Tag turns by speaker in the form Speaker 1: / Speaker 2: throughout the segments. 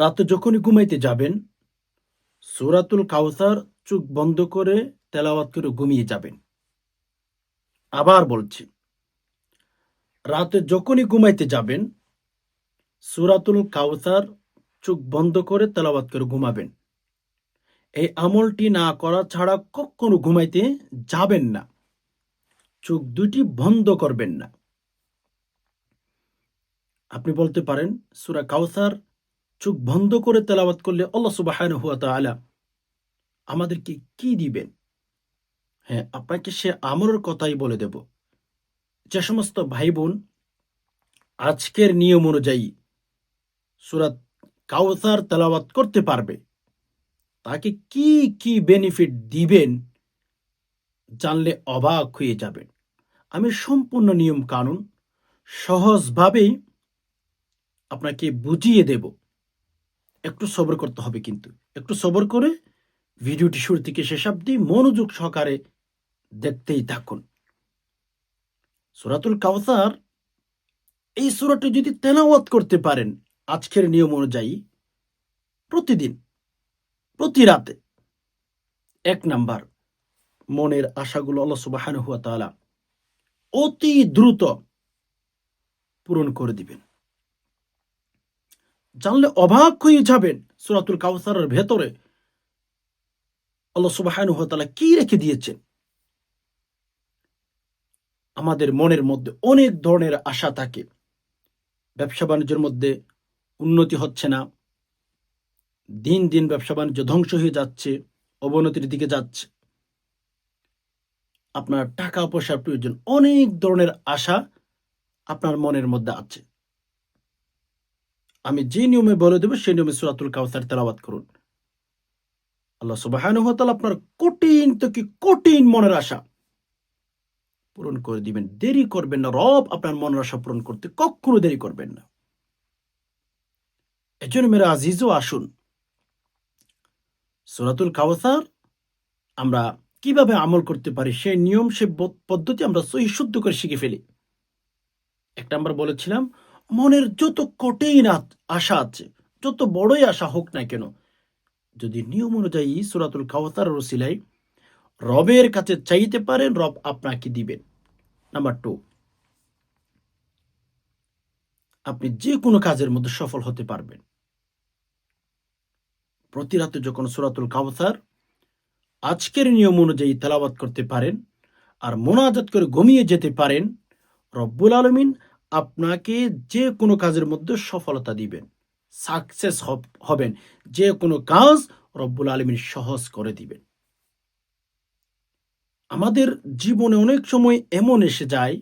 Speaker 1: রাতে যখনই ঘুমাইতে যাবেন, সুরাতুল কাউসার চোখ বন্ধ করে তেলাওয়াত করে ঘুমিয়ে যাবেন। আবার বলছি, রাতে যখনই ঘুমাইতে যাবেন, সুরাতুল কাউসার চোখ বন্ধ করে তেলাওয়াত করে ঘুমাবেন। এই আমলটি না করা ছাড়া কখনো ঘুমাইতে যাবেন না। চোখ দুটি বন্ধ করবেন না। আপনি বলতে পারেন, সুরা কাউসার চোখ বন্ধ করে তেলাওয়াত করলে আল্লাহ সুবাহান হুয়া তাআলা আমাদেরকে কি দিবেন? হ্যাঁ আপনাকে সে আমলের কথাই বলে দেব। যে সমস্ত ভাই বোন আজকের নিয়ম অনুযায়ী সুরাত কাউসার তেলাওয়াত করতে পারবে, তাকে কি কি বেনিফিট দিবেন জানলে অবাক হয়ে যাবেন। আমি সম্পূর্ণ নিয়ম কানুন সহজভাবেই আপনাকে বুঝিয়ে দেব। একটু সবর করতে হবে কিন্তু। একটু সবর করে ভিডিওটি শুরু থেকে শেষ অব্দি মনোযোগ সহকারে দেখতেই থাকুন। সুরাতুল কাউসার এই সুরাটি যদি তেলাওয়াত করতে পারেন, আজকের নিয়ম অনুযায়ী প্রতিদিন, প্রতি রাতে। এক নাম্বার, মনের আশাগুলো আল্লাহ সুবাহান হুয়া তাআলা অতি দ্রুত পূরণ করে দিবেন। জানলে অবাক হয়ে যাবেন সুরাতুল কাউসারের ভেতরে। আল্লাহ সুবাহান হুয়া কি রেখে দিয়েছেন? আমাদের মনের মধ্যে অনেক ধরনের আশা থাকে। ব্যবসা বাণিজ্যের মধ্যে উন্নতি হচ্ছে না। দিন দিন ব্যবসা বাণিজ্য ধ্বংস হয়ে যাচ্ছে, অবনতির দিকে যাচ্ছে। আপনার টাকা পয়সার প্রয়োজন অনেক ধরনের আশা আপনার মনের মধ্যে আছে। আমি যে নিয়মে বলে দেবো, সেই নিয়মে সুরাতুল কাউসার তেলাবাদ করুন। আল্লাহ সুবাহানুহ তাআলা আপনার কঠিন থেকে কঠিন মনের আশা পূরণ করে দিবেন। দেরি করবেন না। রব আপনার মনের আশা পূরণ করতে কখনো দেরি করবেন না। এজন্য মেরা আজিজও আসুন। সুরাতুল কাউসার আমরা কীভাবে আমল করতে পারি, সেই নিয়ম সে পদ্ধতি আমরা সহি শুদ্ধ করে শিখে ফেলি। একটা আমরা বলেছিলাম মনের যত কঠিন আশা আছে, যত বড়ই আশা হোক না কেন, যদি নিয়ম অনুযায়ী সুরাতুল কাউসার রসিলাই রবের কাছে চাইতে পারেন, রব আপনাকে দিবেন। নাম্বার টু আপনি যে কোনো কাজের মধ্যে সফল হতে পারবেন। প্রতি রাতে যখন সুরাতুল কাউসার আজকের নিয়ম অনুযায়ী তেলাওয়াত করতে পারেন আর মোনাজাত করে ঘুমিয়ে যেতে পারেন, রব্বুল আলমিন আপনাকে যে কোনো কাজের মধ্যে সফলতা দিবেন সাকসেস হবেন। যে কোনো কাজ রব্বুল আলমিন সহজ করে দিবেন। আমাদের জীবনে অনেক সময় এমন এসে যায়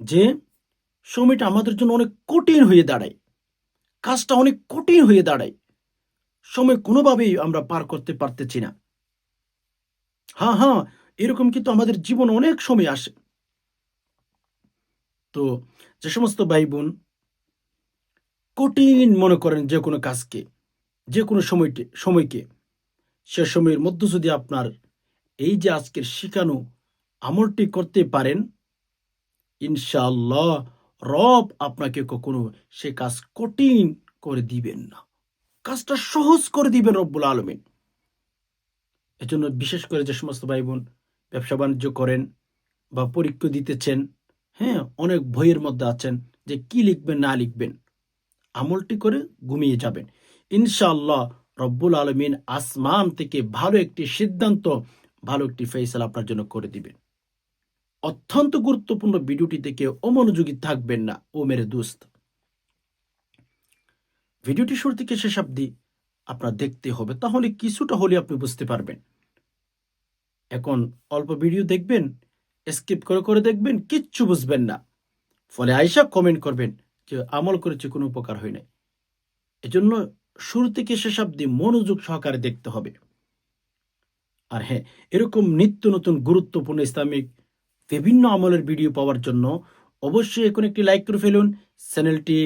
Speaker 1: যে সময়টা আমাদের জন্য অনেক কঠিন হয়ে দাঁড়ায়। কাজটা অনেক কঠিন হয়ে দাঁড়ায়। সময় কোনোভাবেই আমরা পার করতে পারতেছি না। হ্যাঁ হ্যাঁ এরকম কিন্তু আমাদের জীবন অনেক সময় আসে। তো যে সমস্ত ভাই বোন কঠিন মনে করেন যে কোনো কাজকে, যে কোনো সময়কে সময়কে, সে সময়ের মধ্যে যদি আপনার এই যে আজকের শিখানো আমলটি করতে পারেন ইনশাল্লাহ রব আপনাকে কখনো সে কাজ কঠিন করে দিবেন না। কাজটা সহজ করে দিবেন রব্বুল আলমিন। এজন্য বিশেষ করে যে সমস্ত ভাই বোন ব্যবসা বাণিজ্য করেন বা পরীক্ষা দিতেছেন হ্যাঁ অনেক ভয়ের মধ্যে আছেন যে কি লিখবেন, না লিখবেন। আমলটি করে ঘুমিয়ে যাবেন। ইনশাআল্লাহ রব্বুল আলমিন আসমান থেকে ভালো একটি সিদ্ধান্ত, ভালো একটি ফেসলা আপনার জন্য করে দিবেন। অত্যন্ত গুরুত্বপূর্ণ ভিডিওটি থেকে অমনোযোগী থাকবেন না, ও মেরে দোস্ত। ভিডিওটি শুরু থেকে শেষ অব্দি আপনার দেখতে হবে, তাহলে কিছুটা হলে আপনি বুঝতে পারবেন। এখন অল্প ভিডিও দেখবেন স্কিপ করে করে দেখবেন, কিচ্ছু বুঝবেন না। ফলে আয়সা কমেন্ট করবেন যে, আমল করেছে, কোনো উপকার হয় নাই। এজন্য শুরু থেকে শেষ অব্দি মনোযোগ সহকারে দেখতে হবে। আর হ্যাঁ এরকম নিত্য নতুন গুরুত্বপূর্ণ ইসলামিক বিভিন্ন আমলের ভিডিও পাওয়ার জন্য অবশ্যই এখন একটি লাইক করে ফেলুন, চ্যানেলটি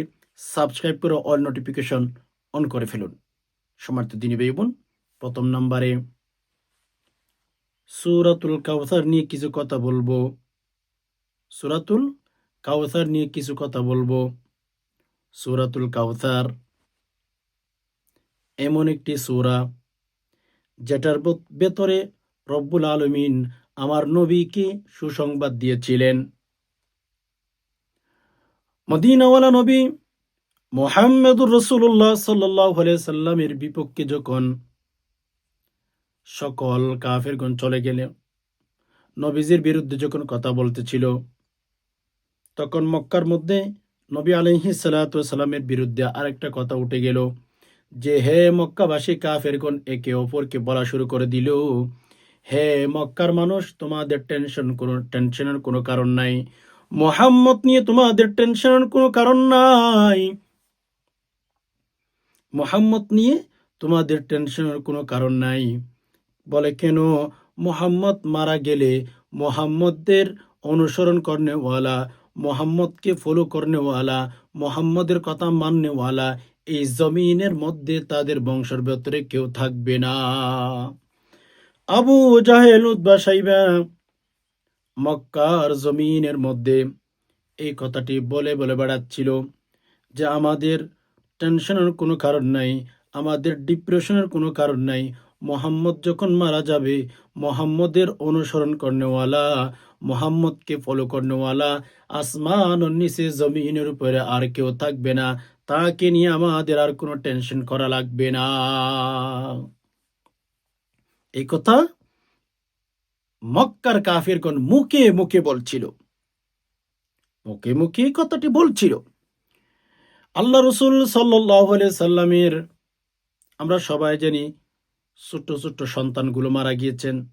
Speaker 1: সাবস্ক্রাইব করে অল নোটিফিকেশন অন করে ফেলুন। সমার্থ দিনী ভাই বোন প্রথম নম্বরে সুরাতুল কাউসার নিয়ে কিছু কথা বলব। সুরাতুল কাউসার নিয়ে কিছু কথা বলব। সুরাতুল কাউসার এমন একটি সুরা, যেটার ভেতরে রব্বুল আলমিন আমার নবীকে সুসংবাদ দিয়েছিলেন। মদিনাওয়ালা নবী মোহাম্মদুর রসুল্লাহ সাল্লাহ সাল্লামের বিপক্ষে যখন সকল কাফেরগণ চলে গেলে নবীজির বিরুদ্ধে যখন কথা বলতেছিল, তখন মক্কার মধ্যে নবী আলহি সালামের বিরুদ্ধে আরেকটা কথা উঠে গেল যে, হে মক্কাবাসী কাফেরগণ, একে অপরকে বলা শুরু করে দিল। হে মক্কার মানুষ, তোমাদের টেনশন কোনো, টেনশনের কোনো কারণ নাই। মোহাম্মদ নিয়ে তোমাদের টেনশনের কোনো কারণ নাই। মোহাম্মদ নিয়ে তোমাদের টেনশনের কোনো কারণ নাই। বলে, কেন মোহাম্মদ মারা গেলে মোহাম্মদের অনুসরণ করনেওয়ালা, মোহাম্মদকে ফলো করনেওয়ালা, মোহাম্মদের কথা মাননেওয়ালা, এই জমিনের মধ্যে তাদের বংশের ভেতরে কেউ থাকবে না। আবু জাহেল উদ্বা সাইবা মক্কার জমিনের মধ্যে এই কথাটি বলে বলে বেড়াচ্ছিল যে, আমাদের টেনশনের কোনো কারণ নাই, আমাদের ডিপ্রেশনের কোনো কারণ নাই মোহাম্মদ যখন মারা যাবে, মোহাম্মদের অনুসরণ করনেওয়ালা, মোহাম্মদকে ফলো করনেওয়ালা, আসমান নিচে জমিনের উপরে আর কেউ থাকবে না। তাকে নিয়ে আমাদের আর কোনো টেনশন করা লাগবে না। এই কথা মক্কার কাফিরগণ মুখে মুখে বলছিল। মুখে মুখে এই কথাটি বলছিল। আল্লাহ রসুল সাল্লাহ সাল্লামের, আমরা সবাই জানি ছোট্ট ছোট্ট সন্তানগুলো মারা গিয়েছেন।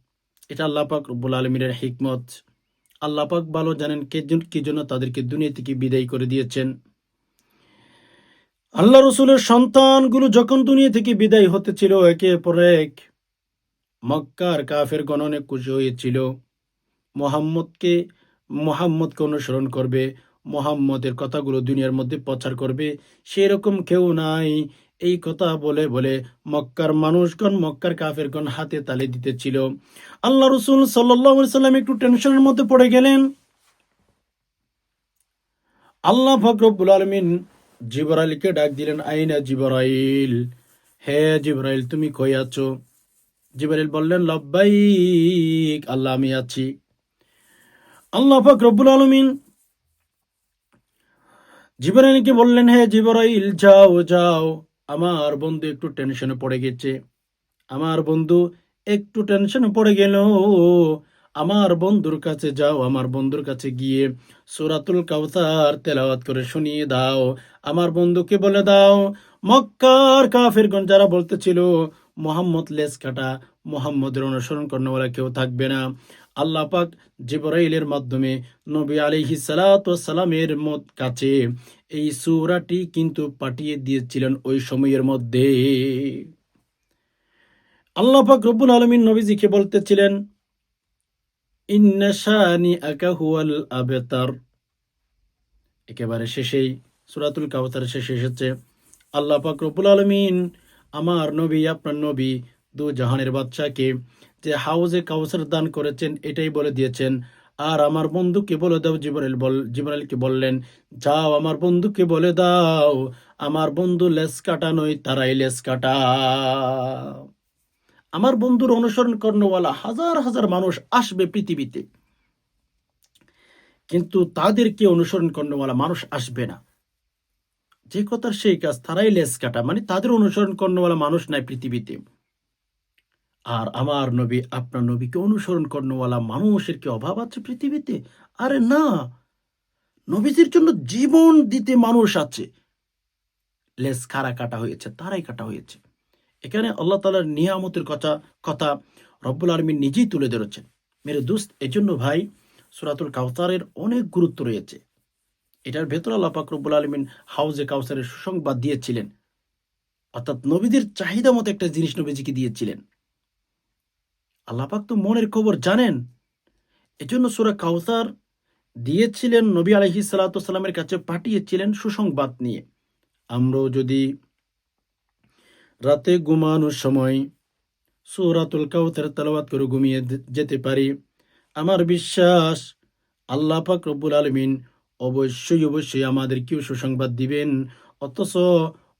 Speaker 1: এটা আল্লাপাক রব্বুল আলমীর হিকমত। আল্লাপাক ভালো জানেন কে জন- কি জন্য তাদেরকে দুনিয়া থেকে বিদায় করে দিয়েছেন। আল্লাহ রসুলের সন্তানগুলো যখন দুনিয়া থেকে বিদায় হতেছিল একে পর এক মক্কার কাফের গণ অনেক খুশি হয়েছিল। মোহাম্মদকে মোহাম্মদকে অনুসরণ করবে, মোহাম্মদের কথাগুলো দুনিয়ার মধ্যে প্রচার করবে। সেরকম কেউ নাই। এই কথা বলে বলে মক্কার মানুষগণ, মক্কার কাফেরগণ হাতে তালে দিতেছিল। আল্লাহ রসুল সাল্লাম একটু টেনশনের মধ্যে পড়ে গেলেন। আল্লাহ ফকরবুল আলমিন জিবরাইলকে ডাক দিলেন, আইনা জিবরাইল? হে জিবরাইল, তুমি কই আছো? জিবরাইল বললেন, লব্বাইক, আল্লাহ আমি আছি। আল্লাহ পাক রব্বুল আলমিন জিবরাইলকে বললেন, হে জিবরাইল, যাও যাও। আমার বন্ধু একটু টেনশনে পড়ে গেছে। আমার বন্ধু একটু টেনশনে পড়ে গেল। আমার বন্ধুর কাছে যাও, আমার বন্ধুর কাছে গিয়ে সুরাতুল কাউসার তেলাওয়াত করে শুনিয়ে দাও। আমার বন্ধুকে বলে দাও, মক্কার কাফেরগণ যারা বলতেছিল, মোহাম্মদ লেস কাটা, মোহাম্মদের অনুসরণ করেনা কেউ থাকবে না। আল্লাহ পাক জিবরাইলের মাধ্যমে নবী আলাইহি সালামের মত কাছে এই সূরাটি কিন্তু পাঠিয়ে দিয়েছিলেন ওই সময়ের মধ্যে। আল্লাহ পাক রব্বুল আলমিন নবীজিকে বলতেছিলেন ইন্নাশানি আকা হুয়াল আবেতার। একেবারে শেষেই সুরাতুল কাউতার শেষে এসেছে, আল্লাহ পাক রব্বুল আলমিন আমার নবী, আপনার নবী দু জাহানের বাচ্চাকে যে হাউজে কাউসার দান করেছেন, এটাই বলে দিয়েছেন, আর আমার বন্ধুকে বলে দাও, জিবরাইল বল, জিবরাইলকে বললেন, যাও আমার বন্ধুকে বলে দাও, আমার বন্ধু লেস কাটা নয়, তারাই লেস কাটা। আমার বন্ধুর অনুসরণ কর্ণওয়ালা হাজার হাজার মানুষ আসবে পৃথিবীতে। কিন্তু তাদেরকে অনুসরণ কর্ণওয়ালা মানুষ আসবে না। যে কথার সেই কাজ, তারাই লেস কাটা। মানে তাদের অনুসরণ কর্ণওয়ালা মানুষ নাই পৃথিবীতে। আর আমার নবী আপনার নবীকে অনুসরণ কর্ণওয়ালা মানুষের কি অভাব আছে পৃথিবীতে? আরে না। নবীজির জন্য জীবন দিতে মানুষ আছে। লেস খারা কাটা হয়েছে, তারাই কাটা হয়েছে। এখানে আল্লাহ তালার নিয়ামতের কথা কথা রব্বুল আলমী নিজেই তুলে ধরেছেন। মেরে দুস্ত, এজন্য ভাই, সুরাতুল কাউসারের অনেক গুরুত্ব রয়েছে। এটার ভেতর আল্লাপাক রব্বুল আলমিন হাউজে কাউসারের সুসংবাদ দিয়েছিলেন। অর্থাৎ নবীদের চাহিদা মতো একটা জিনিস নবীজিকে দিয়েছিলেন। আল্লাহ পাক তো মনের খবর জানেন। এজন্য সুরা কাউসার দিয়েছিলেন নবী আলহি সাল্লামের কাছে, পাঠিয়েছিলেন সুসংবাদ নিয়ে। আমরাও যদি রাতে ঘুমানোর সময় সুরাতুল কাউতার তালাবাত করে ঘুমিয়ে যেতে পারি, আমার বিশ্বাস আল্লাহ পাক রব্বুল আলমিন অবশ্যই অবশ্যই আমাদেরকেও সুসংবাদ দিবেন। অথচ,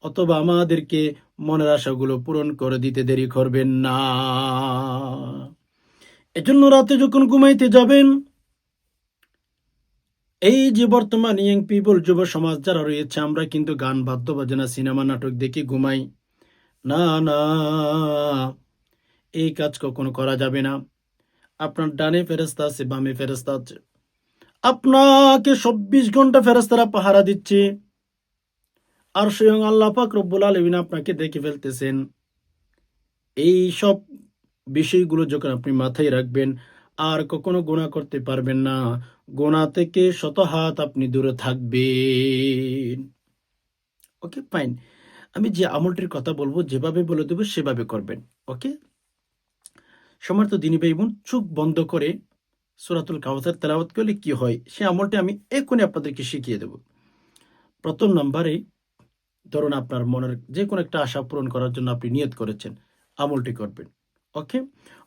Speaker 1: অথবা আমাদেরকে মনের আশাগুলো পূরণ করে দিতে দেরি করবেন না। এজন্য রাতে যখন ঘুমাইতে যাবেন, এই যে বর্তমান ইয়ং পিপল যুব সমাজ যারা রয়েছে, আমরা কিন্তু গান বাদ্য বাজনা সিনেমা, নাটক দেখে ঘুমাই। না না, এই কাজ কখনো করা যাবে না। আপনার ডানে ফেরস্তা আছে, বামে ফেরস্তা আছে। আপনাকে চব্বিশ ঘণ্টা ফেরস্তারা পাহারা দিচ্ছে। আর স্বয়ং আল্লাহ পাক রব্বুল আলমিন আপনাকে দেখে ফেলতেছেন। এই সব বিষয়গুলো যখন আপনি মাথায় রাখবেন, আর কখনো গোনা করতে পারবেন না। গোনা থেকে শত হাত আপনি দূরে থাকবেন। Okay, fine. আমি যে আমলটির কথা বলব, যেভাবে বলে দেবো, সেভাবে করবেন। ওকে? সমর্থ দিনী ভাই বোন চোখ বন্ধ করে সুরাতুল কাউসার তেলাওয়াত করলে কি হয়? সে আমলটি আমি এক্ষুনি আপনাদেরকে শিখিয়ে দেব। প্রথম নম্বরে ধরুন আপনার মনের যে কোনো একটা আশা পূরণ করার জন্য আপনি নিয়ত করেছেন, আমলটি করবেন, ওকে?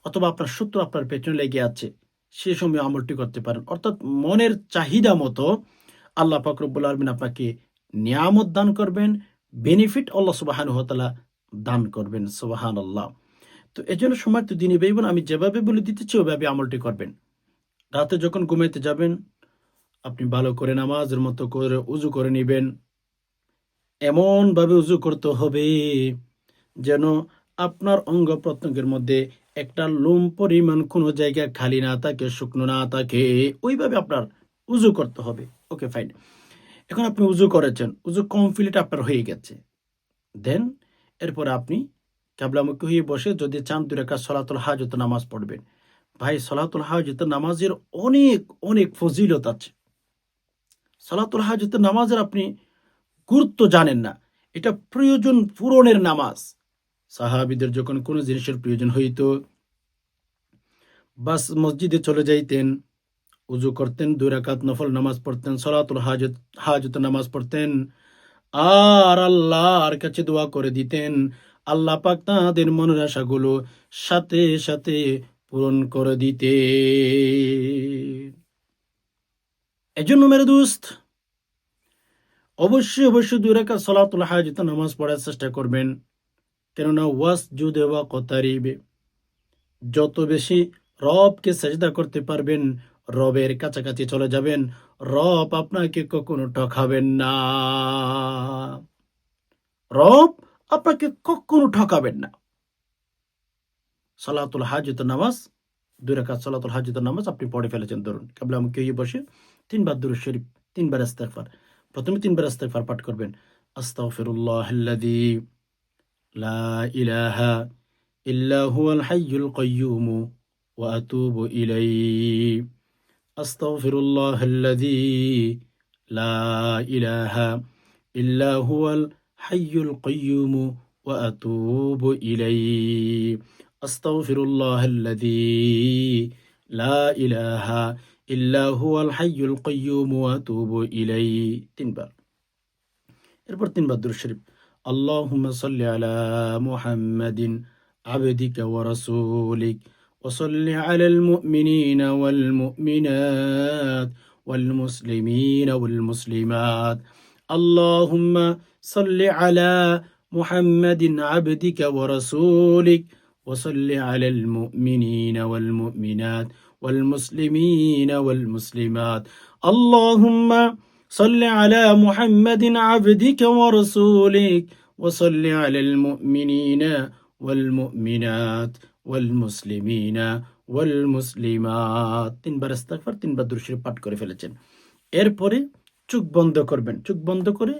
Speaker 1: অথবা আপনার শত্রু আপনার পেছনে লেগে আছে, সে সময় আমলটি করতে পারেন। অর্থাৎ মনের চাহিদা মতো আল্লাহ ফাকরুবুল আলমিন আপনাকে নিয়ামত দান করবেন বেনিফিট আল্লাহ সুবাহান হতালা দান করবেন সুবাহান আল্লাহ তো এই জন্য সময় তো দিনই বেইবেন আমি যেভাবে বলে দিতেছি ওইভাবে আমলটি করবেন। রাতে যখন ঘুমাইতে যাবেন, আপনি ভালো করে নামাজের মতো করে উজু করে নেবেন এমনভাবে উজু করতে হবে যেন আপনার অঙ্গ প্রত্যঙ্গের মধ্যে একটা লোম পরিমাণ কোনো জায়গা খালি না থাকে, শুকনো না থাকে। ওইভাবে আপনার উজু করতে হবে। Okay, fine. এখন আপনি উজু করেছেন। উজু কমপ্লিট আপনার হয়ে গেছে। দেন এরপর আপনি কাবলামুখী হয়ে বসে যদি চান দু রেখা সলাতুল হাজত নামাজ পড়বেন। ভাই, সলাতুল হাজত নামাজের অনেক অনেক ফজিলত আছে। সলাতুল হাজত নামাজের আপনি গুরুত্ব জানেন না। এটা প্রয়োজন পূরণের নামাজ। সাহাবিদের যখন কোনো জিনিসের প্রয়োজন হইত, বাস মসজিদে চলে যাইতেন, উজু করতেন, দুই রাকাত নফল নামাজ পড়তেন, সলাতুল হাজত হাজত নামাজ পড়তেন, আর আল্লাহর কাছে দোয়া করে দিতেন, আল্লাহ পাক তাঁদের মনের আশাগুলো সাথে সাথে পূরণ করে দিতে এজন্য মেরে দোস্ত অবশ্যই অবশ্যই দুই রেখা সলাতুল হাজত নামাজ পড়ার চেষ্টা করবেন। কেননা ওয়াস জুদে ওয়া কতারিবে। যত বেশি রবকে সেজদা করতে পারবেন, রবের কাছাকাছি চলে যাবেন। রব আপনাকে কখনো ঠকাবেন না। রব আপনাকে কখনো ঠকাবেন না। সালাতুল হাজত নামাজ, দুই রেখা সালাতুল হাজত নামাজ আপনি পড়ে ফেলেছেন। ধরুন কেবল আমাকে বসে তিনবার দুরু শরীফ, তিনবার ইস্তেগফার। প্রথমে তিনবার ইস্তেগফার পাঠ করবেন আস্তাগফিরুল্লাহ আল্লাযী লা ইলাহা ইল্লা হুয়াল হাইয়ুল কাইয়্যুম ওয়া আতুবু ইলাইহি আস্তাগফিরুল্লাহ আল্লাযী লা ইলাহা ইল্লা হুয়াল হাইয়ুল কাইয়্যুম ওয়া আতুবু ইলাইহি আস্তাগফিরুল্লাহ আল্লাযী লা ইলাহা ইল্লা হুয়াল হাইয়ুল কাইয়্যুম ওয়া আতুবু ইলাইহি তিনবার এরপর তিনবার দুরূদ শরীফ আল্লাহুম্মা সাল্লি আলা মুহাম্মাদিন عبدك ورسولك وصل على المؤمنين والمؤمنات والمسلمين والمسلمات اللهم صل على محمد عبدك ورسولك وصل على المؤمنين والمؤمنات والمسلمين والمسلمات اللهم صل على محمد عبدك ورسولك وصل على المؤمنين والمؤمنات والمسلمين والمسلمات তিনবার ইস্তেগফার তিনবার দুরূদ শরীফ পাঠ করে ফেলেছেন এরপরে চোখ বন্ধ করবেন চোখ বন্ধ করে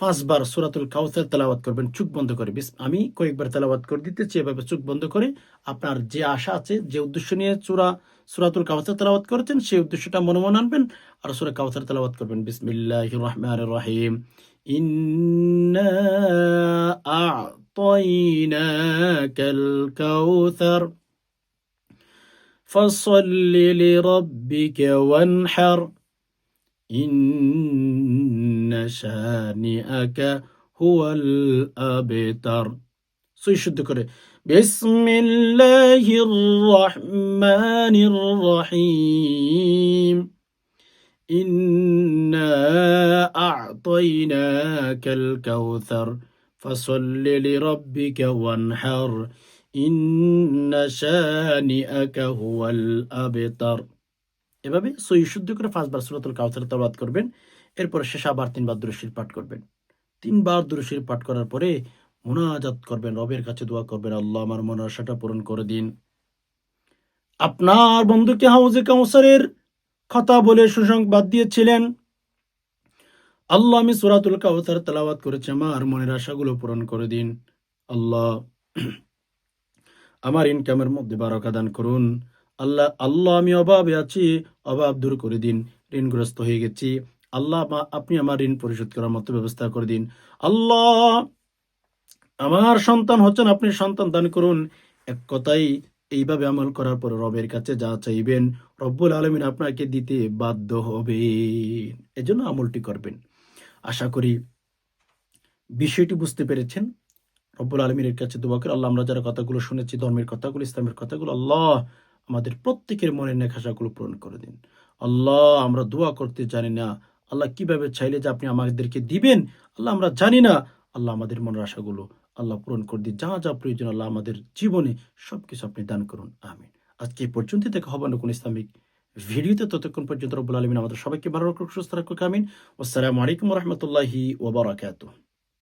Speaker 1: পাঁচবার সুরাতুল কাউসার তেলাওয়াত করবেন চোখ বন্ধ করে আমি কয়েকবার তেলাওয়াত করে দিতেছি এভাবে চোখ বন্ধ করে আপনার যে আশা আছে যে উদ্দেশ্য নিয়ে চূড়া সুরাতুল কাউসার তেলাওয়াত করেছেন সেই উদ্দেশ্যটা মনে মনে আনবেন আর সুরা কাউসার তেলাওয়াত করবেন বিসমিল্লাহ রহমান রহিম ইন্না আ'তাইনাকাল কাউসার فصل لربك وانحر إن شانئك هو الأبتر সুই শুদ্ধ করে بسم الله الرحمن الرحيم إنا أعطيناك الكوثر فصل لربك وانحر إن شانئك هو الأبتر এভাবে সই শুদ্ধ করে পাঁচবার সুরাতুল কাউসার তেলাওয়াত করবেন এরপর শেষ আবার তিনবার দুরুশির পাঠ করবেন। তিনবার দুরুশির পাঠ করার পরে মোনাজাত করবেন, রবের কাছে দোয়া করবেন, আল্লাহ আমার মনের আশাটা পূরণ করে দিন। আপনার বন্ধুকে হাউজে কাউসারের কথা বলে সুসংবাদ দিয়েছিলেন। আল্লাহ আমি সুরাতুল কাউসার তেলাওয়াত করেছি, আমার মনের আশাগুলো পূরণ করে দিন। আল্লাহ আমার ইনকামের মধ্যে বারকা দান করুন। আল্লাহ আল্লাহ আমি অভাবে আছি, অভাব দূর করে দিন। ঋণগ্রস্ত হয়ে গেছি। আল্লাহ আপনি আমার ঋণ পরিশোধ করার মতো ব্যবস্থা করে দিন। আল্লাহ, আমার সন্তান হচ্ছেন, আপনি সন্তান দান করুন। এক কথাই এইভাবে আমল করার পর রবের কাছে যা চাইবেন, রব্বুল আলমিন আপনাকে দিতে বাধ্য হবে এজন্য আমলটি করবেন। আশা করি বিষয়টি বুঝতে পেরেছেন। রব্বুল আলমীর কাছে দোয়া করে আল্লাহ আমরা যারা কথাগুলো শুনেছি, ধর্মের কথাগুলো, ইসলামের কথাগুলো, আল্লাহ আমাদের প্রত্যেকের মনের নেখাশাগুলো পূরণ করে দিন। আল্লাহ, আমরা দোয়া করতে জানি না আল্লাহ কীভাবে চাইলে যে আপনি আমাদেরকে দিবেন, আল্লাহ আমরা জানি না। আল্লাহ আমাদের মনের আশাগুলো আল্লাহ পূরণ করে দিন। যা যা প্রয়োজন আল্লাহ আমাদের জীবনে সব কিছু আপনি দান করুন। আমিন। আজকে এই পর্যন্তই দেখা হবে না কোন ইসলামিক ভিডিওতে। ততক্ষণ পর্যন্ত রব্বুল আলমিন আমাদের সবাইকে ভালো রাখুক, সুস্থ রাখুক, আমিন। আসসালামু আলাইকুম রহমতুল্লাহি ওবরাকাতুহ